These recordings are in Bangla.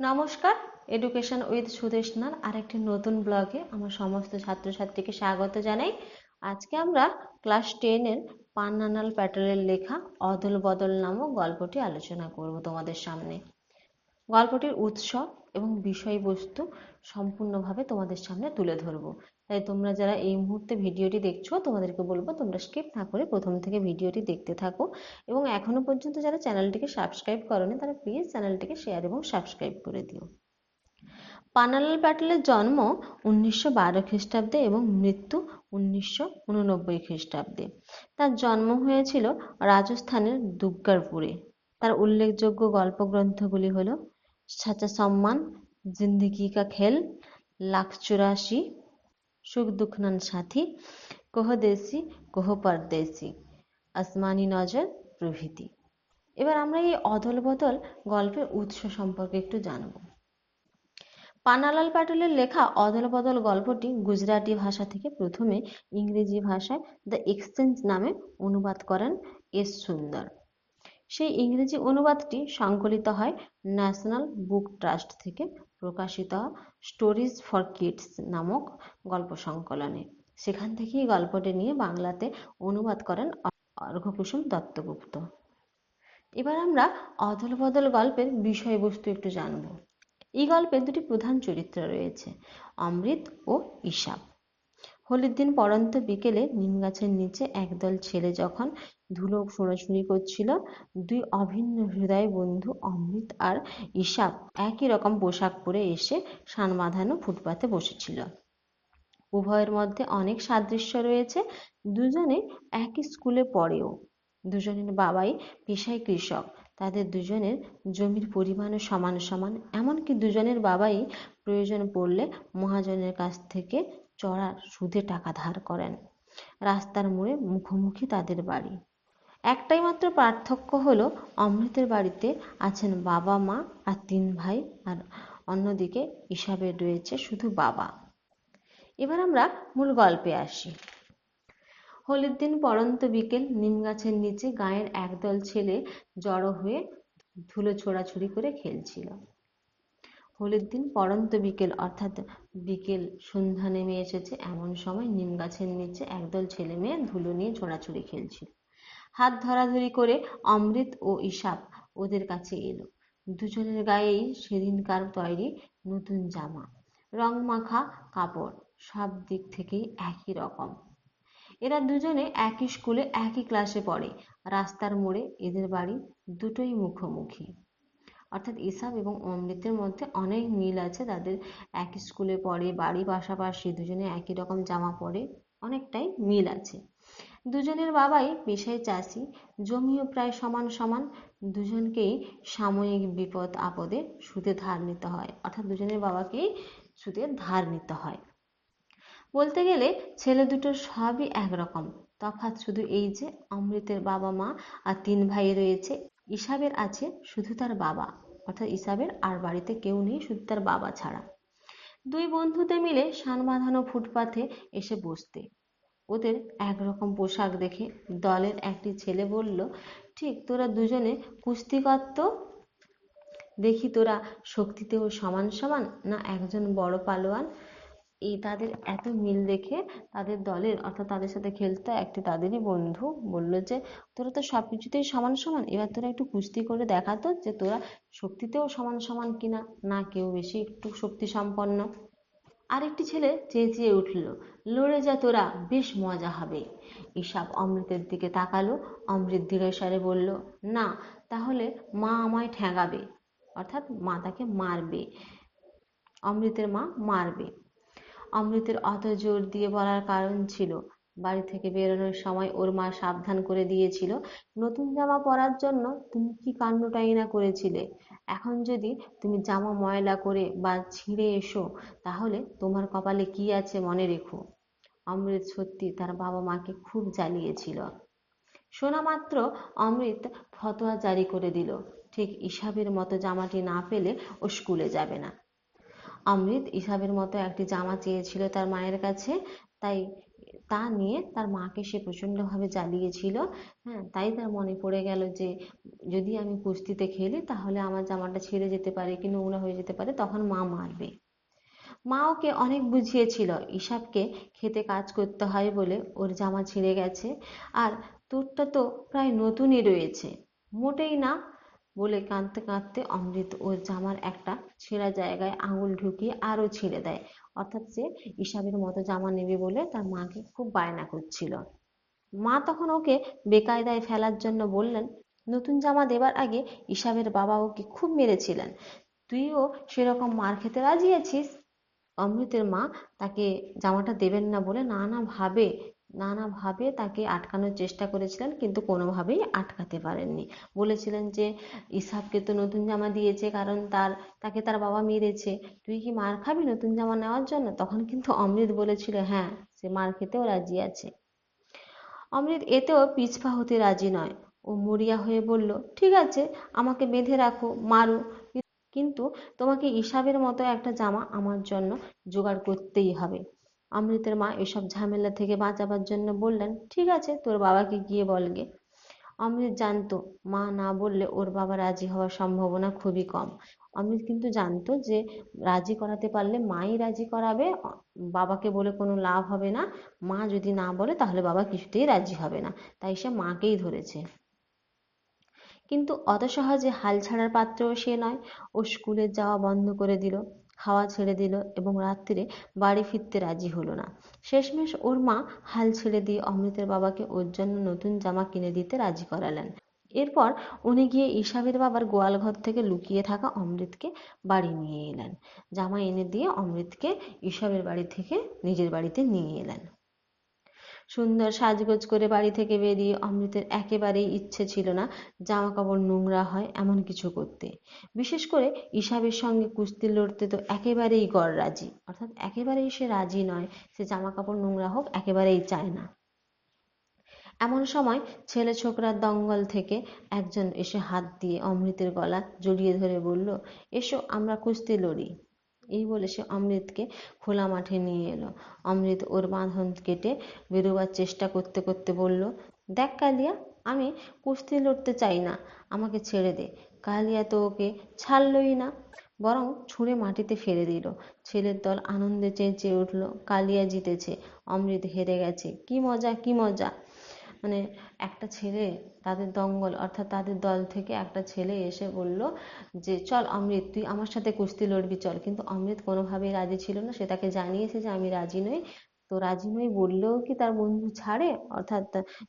নমস্কার এডুকেশন উইথ সুদেশনার আরেকটি নতুন ব্লগে আমার সমস্ত ছাত্রছাত্রীকে স্বাগত জানাই। আজকে আমরা ক্লাস টেনের পান্নানাল প্যাটেলের লেখা অদল বদল নামক গল্পটি আলোচনা করব তোমাদের সামনে। গল্পটির উৎস এবং বিষয়বস্তু সম্পূর্ণভাবে তোমাদের সামনে তুলে ধরবো। তাই তোমরা যারা এই মুহূর্তে ভিডিওটি দেখছ, তোমাদেরকে বলব তোমরা স্কিপ না করে প্রথম থেকে ভিডিওটি দেখতে থাকো। এবং এখনও পর্যন্ত যারা চ্যানেলটিকে সাবস্ক্রাইব করনি, তারা প্লিজ চ্যানেলটিকে শেয়ার এবং সাবস্ক্রাইব করে দিও। পানালাল প্যাটেলের জন্ম উনিশশো বারো খ্রিস্টাব্দে এবং মৃত্যু উনিশশো উননব্বই খ্রিস্টাব্দে। তার জন্ম হয়েছিল রাজস্থানের দুগ্গারপুরে তার উল্লেখযোগ্য গল্পগ্রন্থগুলি হল সাচা সম্মান, জিন্দিগি কা খেল লাখ চুরাশি সুখ দুঃখনান সাথী, কোহ দেশি, কোহ পরদেশি, আসমানি নজর প্রভৃতি। এবার আমরা এই অদল বদল গল্পের উৎস সম্পর্কে একটু জানব। পানালাল প্যাটেলের লেখা অদল বদল গল্পটি গুজরাটি ভাষা থেকে প্রথমে ইংরেজি ভাষায় দ্য এক্সচেঞ্জ নামে অনুবাদ করেন এস সুন্দর। সেই ইংরেজি অনুবাদটি সংকলিত হয় ন্যাশনাল বুক ট্রাস্ট থেকে প্রকাশিত স্টোরিজ ফর কিডস নামক গল্প সংকলনে। সেখান থেকেই গল্পটি নিয়ে বাংলাতে অনুবাদ করেন অর্ঘকুসুম দত্তগুপ্ত। এবার আমরা অদল বদল গল্পের বিষয়বস্তু একটু জানব। এই গল্পে দুটি প্রধান চরিত্র রয়েছে, অমৃত ও ঈশাব। হোলির দিন পরন্ত বিকেলে নিম গাছের নিচে একদল ছেলে যখন ধুলো ছোঁড়াছুড়ি করছিল। দুই অভিন্ন হৃদয় বন্ধু অমৃত আর ঈশাব একই রকম পোশাক পরে এসে সান বাঁধানো ফুটপাতে বসেছিল। উভয়ের মধ্যে অনেক সাদৃশ্য রয়েছে। দুজনে একই স্কুলে পড়েও। দুজনের বাবাই পেশায় কৃষক। তাদের দুজনের জমির পরিমাণও সমান সমান। এমনকি দুজনের বাবাই প্রয়োজন পড়লে মহাজনের কাছ থেকে চড়া সুদে টাকা ধার করেন। রাস্তার মোড়ে মুখোমুখি তাদের বাড়ি। একটাই মাত্র পার্থক্য হলো অমৃতের বাড়িতে আছেন বাবা মা আর তিন ভাই আর অন্যদিকে হিসাবে রয়েছে শুধু বাবা। এবার আমরা মূল গল্পে আসি। হোলির দিন পরন্ত বিকেল, নিম গাছের নিচে গায়ের একদল ছেলে জড়ো হয়ে ধুলো ছোড়াছুড়ি করে খেলছিল। হোলির দিন পরন্ত বিকেল, অর্থাৎ বিকেল সন্ধ্যা নেমে এসেছে। এমন সময় নিম গাছের নিচে একদল ছেলে মেয়ে ধুলো নিয়ে ছোড়াছুড়ি খেলছিল। হাত ধরাধরি করে অমৃত ও ঈশাব ওদের কাছে এলো। দুজনের গায়েই সেদিনকার তৈরি নতুন জামা, রং মাখা কাপড়, সব দিক থেকেই একই রকম। এরা দুজনে একই স্কুলে একই ক্লাসে পড়ে। রাস্তার মোড়ে এদের বাড়ি দুটোই মুখোমুখি। অর্থাৎ ইসাব এবং অমৃতের মধ্যে অনেক মিল আছে। তাদের একই স্কুলে পড়ে বাড়ি পাশাপাশি দুজনে একই রকম জামা পরে অনেকটাই মিল আছে। দুজনের বাবাই পেশায় চাষি, জমিও প্রায় সমান সমান। দুজনকেই সাময়িক বিপদ আপদে সুদে ধার নিতে হয়, অর্থাৎ দুজনের বাবাকেই সুদে ধার নিতে হয়। বলতে গেলে ছেলে দুটোর সবই একরকম। তফাৎ শুধু এই যে অমৃতের বাবা মা আর তিন ভাই রয়েছে ইসাবের আছে শুধু তার বাবা, অর্থাৎ ইসাবের আর বাড়িতে কেউ নেই শুধু তার বাবা ছাড়া। দুই বন্ধুতে মিলে সান বাঁধানো ফুটপাথে এসে বসতে। ওদের একরকম পোশাক দেখে দলের একটি ছেলে বলল, ঠিক, তোরা দুজনে কুস্তি করত দেখি তোরা শক্তিতেও সমান সমান না একজন বড় পালোয়ান? এই তাদের এত মিল দেখে তাদের দলের, অর্থাৎ তাদের সাথে খেলতে একটি তাদেরই বন্ধু বলল যে, তোরা তো সব কিছুতেই সমান সমান, এবার তোরা একটু কুস্তি করে দেখাতো যে তোরা শক্তিতেও সমান সমান কিনা, না কেউ বেশি একটু শক্তি সম্পন্ন আরেকটি ছেলে চেঁচিয়ে উঠল, লড়ে যা তোরা, বেশ মজা হবে। ঈশাব অমৃতের দিকে তাকালো, অমৃত ধীরসারে বলল, না, তাহলে মা আমায় ঠ্যাঙাবে অর্থাৎ মা তাকে মারবে, অমৃতের মা মারবে। অমৃতের অত জোর দিয়ে বলার কারণ ছিল, বাড়ি থেকে বেরোনোর সময় ওর মা সাবধান করে দিয়েছিল, নতুন জামা পরার জন্য তুমি কি কাণ্ডটাই না করেছিলে? এখন যদি তুমি জামা ময়লা করে বা ছিঁড়ে এসো, তাহলে তোমার কপালে কি আছে মনে রেখো। অমৃত সত্যি তার বাবা মাকে খুব জ্বালিয়েছিল। শোনা মাত্র অমৃত ফতোয়া জারি করে দিল। ঠিক ইসাবের মতো জামাটি না পেলে ও স্কুলে যাবে না। অমৃত ইসাবের মতো একটি জামা চেয়েছিল তার মায়ের কাছে, তাই তা নিয়ে তার মাকে সে প্রচণ্ডভাবে জ্বালিয়েছিল। হ্যাঁ তাই তার মনে পড়ে গেল যে, যদি আমি কুস্তিতে খেলি তাহলে আমার জামাটা ছিঁড়ে যেতে পারে কি নোংরা হয়ে যেতে পারে, তখন মা মারবে। মা ওকে অনেক বুঝিয়েছিল ইসাবকে খেতে কাজ করতে হয় বলে ওর জামা ছিঁড়ে গেছে। আর তোরটা তো প্রায় নতুনই রয়েছে। মোটেই না বলে কাঁদতে কাঁদতে অমৃত ওর জামার একটা ছেঁড়া জায়গায় আঙুল ঢুকিয়ে আরও ছিঁড়ে দেয়। অর্থাৎ সে ইসাবের মতো জামা নেবে বলে তার মাকে খুব বায়না করছিল। মা তখন ওকে বেকায়দায় ফেলার জন্য বললেন, নতুন জামা দেবার আগে ইসাবের বাবা ওকে খুব মেরেছিলেন। তুইও সেরকম মার খেতে রাজি আছিস? অমৃতের মা তাকে জামাটা দেবেন না বলে নানা ভাবে নানাভাবে তাকে আটকানোর চেষ্টা করেছিলেন, কিন্তু কোনোভাবেই আটকাতে পারেননি। বলেছিলেন যে, ইসাবকে তো নতুন জামা দিয়েছে, কারণ তার, তাকে তার বাবা মেরেছে। তুই কি মার খাবি নতুন জামা নেওয়ার জন্য? তখন কিন্তু অমৃত বলেছিল হ্যাঁ সে মার খেতেও রাজি আছে। অমৃত এতেও পিছপা হতে রাজি নয়। ও মরিয়া হয়ে বলল, ঠিক আছে, আমাকে বেঁধে রাখো, মারো। কিন্তু তোমাকে ইসাবের মতো একটা জামা আমার জন্য জোগাড় করতেই হবে। অমৃতের মা এসব ঝামেলা থেকে বাঁচাবার জন্য বললেন, ঠিক আছে, তোর বাবাকে গিয়ে বলগে। অমৃত জানতো, মা না বললে ওর বাবা রাজি হওয়ার সম্ভাবনা খুবই কম। অমৃত কিন্তু জানতো যে রাজি করাতে পারলে মাই রাজি করাবে, বাবাকে বলে কোনো লাভ হবে না। মা যদি না বলে তাহলে বাবা কিছুতেই রাজি হবে না, তাই সে মাকেই ধরেছে। কিন্তু অত সহজে হাল ছাড়ার পাত্রও সে নয়। ও স্কুলে যাওয়া বন্ধ করে দিল। খাওয়া ছেড়ে দিল এবং রাত্রিরে বাড়ি ফিরতে রাজি হলো না। শেষমেশ ওর মা হাল ছেড়ে দিয়ে অমৃতের বাবাকে ওর জন্য নতুন জামা কিনে দিতে রাজি করালেন। এরপর উনি গিয়ে ইসাবের বাবার গোয়াল ঘর থেকে লুকিয়ে থাকা অমৃতকে বাড়ি নিয়ে এলেন। জামা এনে দিয়ে অমৃতকে ইসাবের বাড়ি থেকে নিজের বাড়িতে নিয়ে এলেন। সুন্দর সাজগোজ করে বাড়ি থেকে বেরিয়ে অমৃতের একেবারেই ইচ্ছে ছিল না জামা কাপড় নোংরা হয় এমন কিছু করতে। বিশেষ করে ইসাবের সঙ্গে কুস্তি লড়তে তো একেবারেই গড় রাজি। অর্থাৎ একেবারেই সে রাজি নয়, সে জামা কাপড় নোংরা হোক একেবারেই চায় না। এমন সময় ছেলে ছোকরার দঙ্গল থেকে একজন এসে হাত দিয়ে অমৃতের গলা জড়িয়ে ধরে বলল, এসো, আমরা কুস্তি লড়ি। এই বলে সে অমৃতকে খোলা মাঠে নিয়ে এলো। অমৃত ওর বাঁধন কেটে বেরোবার চেষ্টা করতে করতে বলল, দেখ কালিয়া, আমি কুস্তি লড়তে চাই না, আমাকে ছেড়ে দে। কালিয়া তো ওকে ছাড়লই না, বরং ছুঁড়ে মাটিতে ফেলে দিল। ছেলের দল আনন্দে চেঁচিয়ে উঠল, কালিয়া জিতেছে, অমৃত হেরে গেছে। কি মজা কি মজা। মানে একটা ছেলে তাদের দঙ্গল, অর্থাৎ তাদের দল থেকে একটা ছেলে এসে বলল যে, চল অমৃত, তুই আমার সাথে কুস্তি লড়বি, চল। কিন্তু অমৃত কোনোভাবেই রাজি ছিল না। সে তাকে জানিয়েছে যে, আমি রাজি নই। তো রাজি নই বললেও কি তার বন্ধু ছাড়ে? অর্থাৎ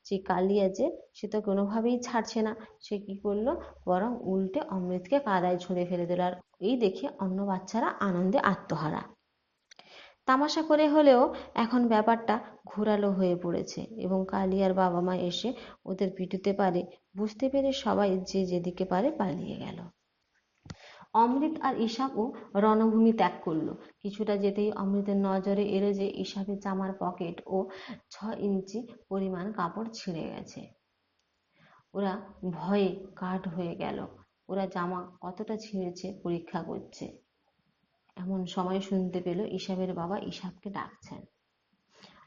যে কালিয়া যে, সে তো কোনোভাবেই ছাড়ছে না। সে কি করল? বরং উল্টে অমৃতকে কাদায় ছুঁড়ে ফেলে দিল। আর এই দেখে অন্য বাচ্চারা আনন্দে আত্মহারা। তামাশা করে হলেও এখন ব্যাপারটা ঘোরালো হয়ে পড়েছে এবং কালিয়ার বাবা মা এসে ওদের পিটুতে পারে। বুঝতে পেরে সবাই যে যেদিকে পারে পালিয়ে গেল। অমৃত আর ইসাবও রণভূমি ত্যাগ করল। কিছুটা যেতেই অমৃতের নজরে এলো যে ইসাবের জামার পকেট ও ছ ইঞ্চি পরিমাণ কাপড় ছিঁড়ে গেছে। ওরা ভয়ে কাঠ হয়ে গেল। ওরা জামা কতটা ছিঁড়েছে পরীক্ষা করছে। এমন সময় শুনতে পেল ইসাবের বাবা ইসাবকে ডাকছেন।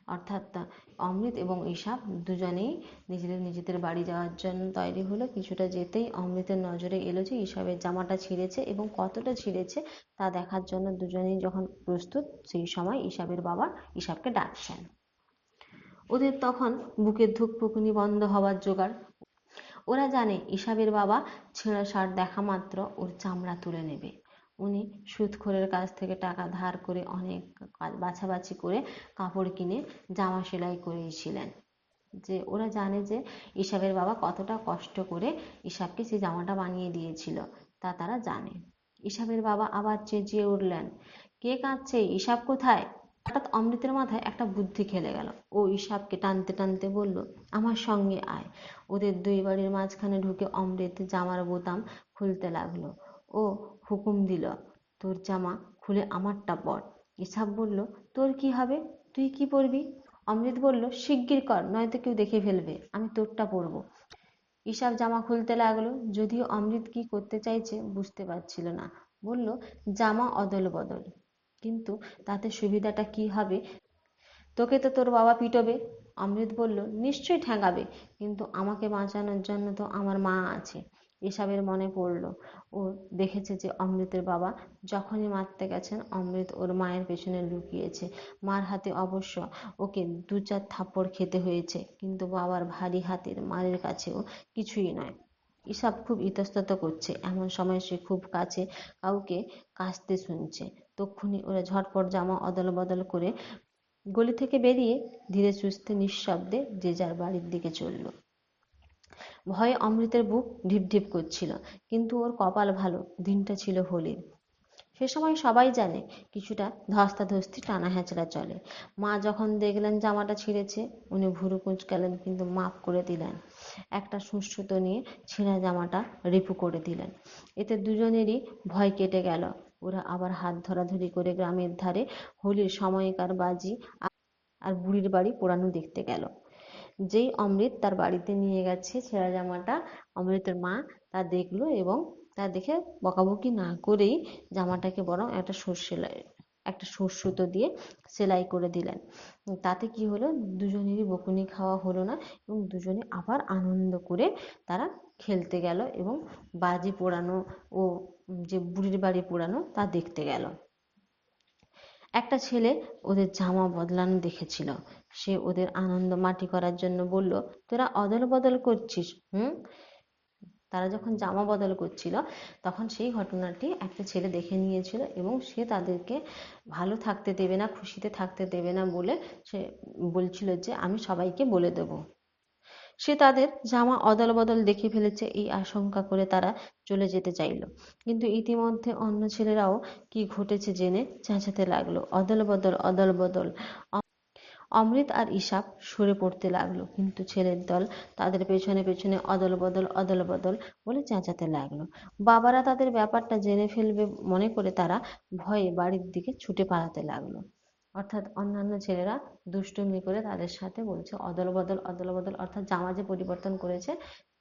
অর্থাৎ অমৃত এবং ইসাব দুজনেই নিজেদের নিজেদের বাড়ি যাওয়ার জন্য তৈরি হলো। কিছুটা যেতেই অমৃতের নজরে এলো যে ইসাবের জামাটা ছিঁড়েছে এবং কতটা ছিঁড়েছে তা দেখার জন্য দুজনেই যখন প্রস্তুত, সেই সময় ইসাবের বাবা ইসাবকে ডাকছেন। ওদের তখন বুকের ধুকপুকুনি বন্ধ হওয়ার জোগাড়। ওরা জানে ইসাবের বাবা ছেঁড়া শার্ট দেখা মাত্র ওর চামড়া তুলে নেবে। উনি সুদখোরের কাছ থেকে টাকা ধার করে অনেক বাছাবাছি করে কাপড় কিনে জামা সেলাই করিয়েছিলেন যে ওরা জানে যে ইসাবের বাবা কতটা কষ্ট করে ইসাবকে সেই জামাটা বানিয়ে দিয়েছিল, তা তারা জানে। ইসাবের বাবা আবার চেঁচিয়ে উঠলেন, কে কাঁদছে? ইসাব কোথায়? হঠাৎ অমৃতের মাথায় একটা বুদ্ধি খেলে গেল। ও ইসাবকে টানতে টানতে বলল, আমার সঙ্গে আয়। ওদের দুই বাড়ির মাঝখানে ঢুকে অমৃত জামার বোতাম খুলতে লাগল। ও হুকুম দিল, তোর জামা খুলে আমারটা পর। ইসাব বলল, তোর কি হবে? তুই কি পরবি? অমৃত বলল, শিগগির কর, নয়তো কেউ দেখে ফেলবে, আমি তোরটা পরবো। ইসাব জামা খুলতে লাগল, যদিও অমৃত কি করতে চাইছে বুঝতে পারছিল না। বলল, জামা অদল বদল, কিন্তু তাতে সুবিধাটা কি হবে? তোকে তো তোর বাবা পিটবে। অমৃত বলল, নিশ্চয়ই ঠ্যাঙাবে কিন্তু আমাকে বাঁচানোর জন্য তো আমার মা আছে। এসবের মনে পড়ল। ও দেখেছে যে অমৃতের বাবা যখনই মারতে গেছেন, অমৃত ওর মায়ের পেছনে লুকিয়েছে। মার হাতে অবশ্য ওকে দু চার থাপ্পড় খেতে হয়েছে, কিন্তু বাবার ভারী হাতের মারের কাছেও কিছুই নয়। ইসাব খুব ইতস্তত করছে। এমন সময় সে খুব কাছে কাউকে কাশতে শুনছে। তক্ষুনি ওরা ঝটপট জামা অদল বদল করে গলি থেকে বেরিয়ে ধীরে সুস্থে নিঃশব্দে যে যার বাড়ির দিকে চলল। ভয়ে অমৃতের বুক ঢিপ ঢিপ করছিল, কিন্তু ওর কপাল ভালো, দিনটা ছিল হোলির। সে সময় সবাই জানে কিছুটা ধস্তাধস্তি টানা হ্যাঁচড়া চলে। মা যখন দেখলেন জামাটা ছিঁড়েছে, উনি ভুরু কুঁচকালেন, কিন্তু মাপ করে দিলেন। একটা সুশ্রুত নিয়ে ছেঁড়া জামাটা রিপু করে দিলেন। এতে দুজনেরই ভয় কেটে গেল। ওরা আবার হাত ধরাধরি করে গ্রামের ধারে হোলির সময়কার বাজি আর বুড়ির বাড়ি পোড়ানো দেখতে গেল। যেই অমৃত তার বাড়িতে নিয়ে গেছে ছেঁড়া জামাটা, অমৃতের মা তা দেখল এবং তা দেখে বকাবকি না করেই জামাটাকে বরং একটা সুর সেলাই একটা সুতো দিয়ে সেলাই করে দিলেন। তাতে কি হলো? দুজনেরই বকুনি খাওয়া হলো না এবং দুজনে আবার আনন্দ করে তারা খেলতে গেল এবং বাজি পোড়ানো ও যে বুড়ির বাড়ি পোড়ানো তা দেখতে গেল। একটা ছেলে ওদের জামা বদলানো দেখেছিল। সে ওদের আনন্দ মাটি করার জন্য বলল, তোরা অদল বদল করছিস, হুম? তারা যখন জামা বদল করছিল, তখন সেই ঘটনাটি একটা ছেলে দেখে নিয়েছিল এবং সে তাদেরকে, ভালো থাকতে দেবে না, খুশিতে থাকতে দেবে না বলে সে বলছিল যে, আমি সবাইকে বলে দেব। সে তাদের জামা অদল বদল দেখে ফেলেছে এই আশঙ্কা করে তারা চলে যেতে চাইল। কিন্তু ইতিমধ্যে অন্য ছেলেরাও কি ঘটেছে জেনে চেঁচাতে লাগল। অদল বদল অদল বদল অমৃত আর ইসাব সরে পড়তে লাগল। কিন্তু ছেলের দল তাদের পেছনে পেছনে অদল বদল অদল বদল বলে চেঁচাতে লাগল। বাবারা তাদের ব্যাপারটা জেনে ফেলবে মনে করে তারা ভয়ে বাড়ির দিকে ছুটে পালাতে লাগল। অর্থাৎ অন্যান্য ছেলেরা দুষ্টুমি করে তাদের সাথে বলছে, অদল বদল অদল বদল, অর্থাৎ জামা যে পরিবর্তন করেছে,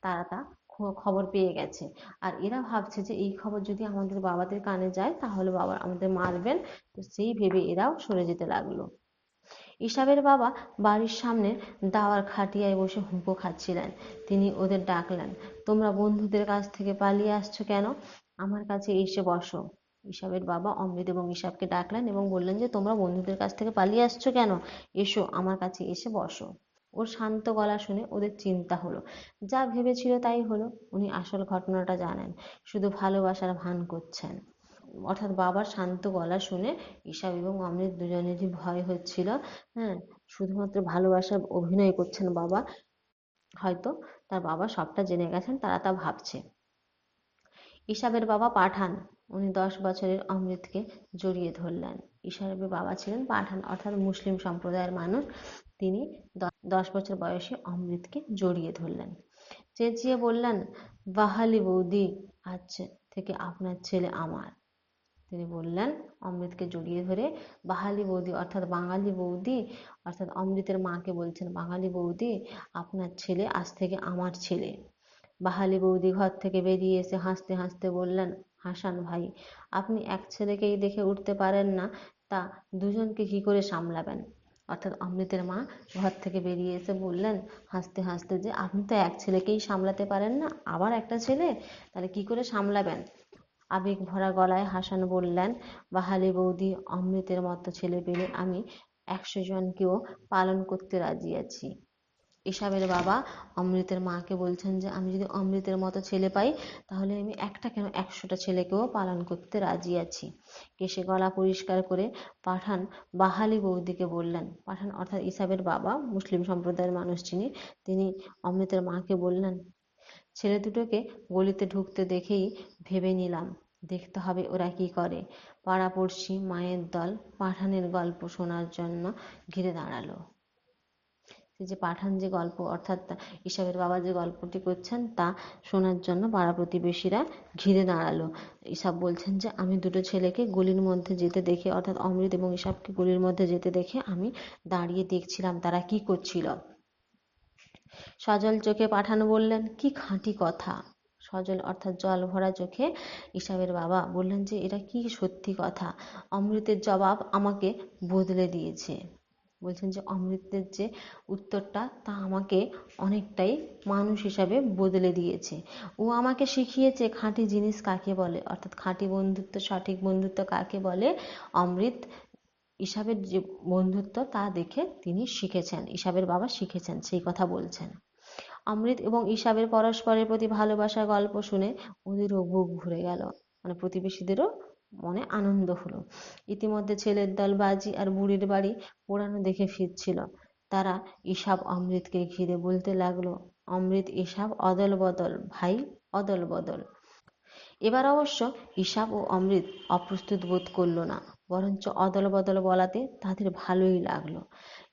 তারা তা খবর পেয়ে গেছে। আর এরা ভাবছে যে এই খবর যদি আমাদের বাবাদের কানে যায়, তাহলে বাবা আমাদের মারবেন। তো সেই ভেবে এরাও সরে যেতে লাগল। ইসাবের বাবা বাড়ির সামনে দাওয়ার খাটিয়ায় বসে হুঁকো খাচ্ছিলেন। তিনি ওদের ডাকলেন, তোমরা বন্ধুদের কাছ থেকে পালিয়ে আসছো কেন? আমার কাছে এসে বসো। ইসাবের বাবা অমৃত এবং ইসাবকে ডাকলেন এবং বললেন যে, তোমরা বন্ধুদের কাছ থেকে পালিয়ে আসছো কেন? এসো, আমার কাছে এসে বসো। ওর শান্ত গলা শুনে ওদের চিন্তা হলো। যা ভেবেছিল তাই হলো, উনি আসল ঘটনাটা জানেন, শুধু ভালোবাসার ভান করছেন। অর্থাৎ বাবার শান্ত গলা শুনে ঈশাব এবং অমৃত দুজনেরই ভয় হচ্ছিল। হ্যাঁ শুধুমাত্র ভালোবাসার অভিনয় করছেন বাবা। হয়তো তার বাবা সবটা জেনে গেছেন, তারা তা ভাবছে। ঈশাবের বাবা পাঠান। উনি দশ বছরের অমৃতকে জড়িয়ে ধরলেন। ঈশাবের বাবা ছিলেন পাঠান, অর্থাৎ মুসলিম সম্প্রদায়ের মানুষ। তিনি দশ বছর বয়সে অমৃতকে জড়িয়ে ধরলেন। চেঁচিয়ে বললেন, বাহালি বৌদি, আজ থেকে আপনার ছেলে আমার। তিনি বললেন, অমৃতকে জড়িয়ে ধরে বাহালি বৌদি, অর্থাৎ বাঙালি বৌদি, অর্থাৎ অমৃতের মাকে বলছেন বাঙালি বৌদি, আপনার ছেলে আজ থেকে আমার ছেলে। বাহালি বৌদি ঘর থেকে বেরিয়ে এসে হাসতে হাসতে বললেন হাসান ভাই, আপনি এক ছেলেকেই দেখে উঠতে পারেন না, তা দুজনকে কি করে সামলাবেন? অর্থাৎ অমৃতের মা ঘর থেকে বেরিয়ে এসে বললেন, হাসতে হাসতে যে আপনি তো এক ছেলেকেই সামলাতে পারেন না, আবার একটা ছেলে, তাহলে কি করে সামলাবেন? আবেগ ভরা গলায় হাসান বললেন, বাহালি বৌদি, অমৃতের মতো ছেলে পেলে আমি একশো জনকেও পালন করতে রাজি আছি। এসবের বাবা অমৃতের মাকে বলছেন যে, আমি যদি অমৃতের মতো ছেলে পাই, তাহলে আমি একটা কেন একশোটা ছেলেকেও পালন করতে রাজি আছি? কেসে গলা পরিষ্কার করে পাঠান বাহালি বৌদিকে বললেন। পাঠান অর্থাৎ ইসাবের বাবা, মুসলিম সম্প্রদায়ের মানুষ যিনি, তিনি অমৃতের মাকে বললেন, ছেলে দুটোকে গলিতে ঢুকতে দেখেই ভেবে নিলাম, দেখতে হবে ওরা কি করে। পাড়াপড়শি মায়ের দল পাঠানের গল্প শোনার জন্য ঘিরে দাঁড়াল। যে পাঠান যে গল্প, অর্থাৎ ইসাবের বাবা যে গল্পটি করছেন তা শোনার জন্য পাড়া প্রতিবেশীরা ঘিরে দাঁড়াল। ইসাব বলছেন যে, আমি দুটো ছেলেকে গলির মধ্যে যেতে দেখে, অর্থাৎ অমৃত এবং ইসাবকে গলির মধ্যে যেতে দেখে আমি দাঁড়িয়ে দেখছিলাম তারা কি করছিল। সজল চোখে পাঠানো বললেন, কি খাঁটি কথা। সজল অর্থাৎ জল ভরা চোখে ইসাবের বাবা বললেন যে, এটা কি সত্যি কথা? অমৃতের জবাব আমাকে বদলে দিয়েছে। বলছেন যে অমৃতের যে উত্তরটা তা আমাকে অনেকটাই মানুষ হিসাবে বদলে দিয়েছে। ও আমাকে শিখিয়েছে খাঁটি জিনিস কাকে বলে, অর্থাৎ খাঁটি বন্ধুত্ব, সঠিক বন্ধুত্ব কাকে বলে, অমৃত ইসাবের যে বন্ধুত্ব তা দেখে তিনি শিখেছেন ইসাবের বাবা শিখেছেন, সেই কথা বলছেন। অমৃত এবং ইসাবের পরস্পরের প্রতি ভালোবাসার গল্প শুনে ওদেরও বুক ভরে গেল মানে প্রতিবেশীদেরও মনে আনন্দ হলো। ইতিমধ্যে ছেলের দল বাজি আর বুড়ির বাড়ি পোড়ানো দেখে ফিরছিল। তারা ইসাব অমৃতকে ঘিরে বলতে লাগল, অমৃত ইসাব অদল বদল, ভাই, অদল বদল। এবার অবশ্য ইসাব ও অমৃত অপ্রস্তুত বোধ করল না, বরঞ্চ অদল বদল বলাতে তাদের ভালোই লাগল।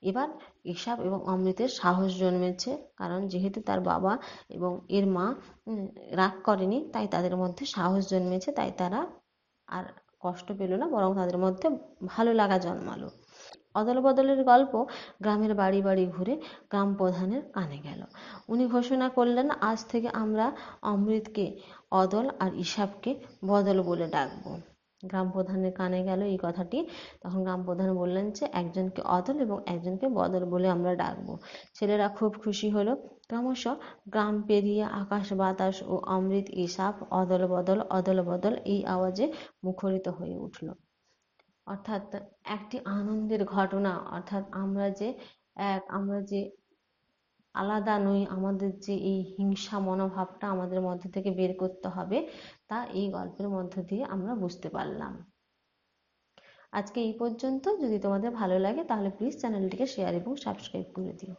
এবার ইসাব এবং অমৃতের সাহস জন্মেছে, কারণ যেহেতু তার বাবা এবং এর মা রাগ করেনি, তাই তাদের মধ্যে সাহস জন্মেছে, তাই তারা আর কষ্ট পেল না, বরং তাদের মধ্যে ভালো লাগা জন্মালো। অদল বদলের গল্প গ্রামের বাড়ি বাড়ি ঘুরে গ্রাম প্রধানের কানে গেল। উনি ঘোষণা করলেন, আজ থেকে আমরা অমৃতকে, অদল আর ইসাবকে বদল বলে ডাকবো। গ্রাম প্রধানের কানে গেল এই কথাটি। তখন গ্রাম প্রধান বললেন যে, একজনকে অদল এবং একজনকে বদল বলে আমরা ডাকবো। ছেলেরা খুব খুশি হলো। ক্রমশ গ্রাম পেরিয়ে আকাশ, বাতাস ও অমৃত ইসাব অদল বদল অদল বদল এই আওয়াজে মুখরিত হয়ে উঠল। অর্থাৎ একটি আনন্দের ঘটনা। অর্থাৎ আমরা যে এক, আমরা যে আলাদা নই, আমাদের যে এই হিংসা মনোভাবটা আমাদের মধ্যে থেকে বের করতে হবে তা এই গল্পের মধ্য দিয়ে আমরা বুঝতে পারলাম। আজকে এই পর্যন্ত। যদি তোমাদের ভালো লাগে তাহলে প্লিজ চ্যানেলটিকে শেয়ার এবং সাবস্ক্রাইব করে দিও।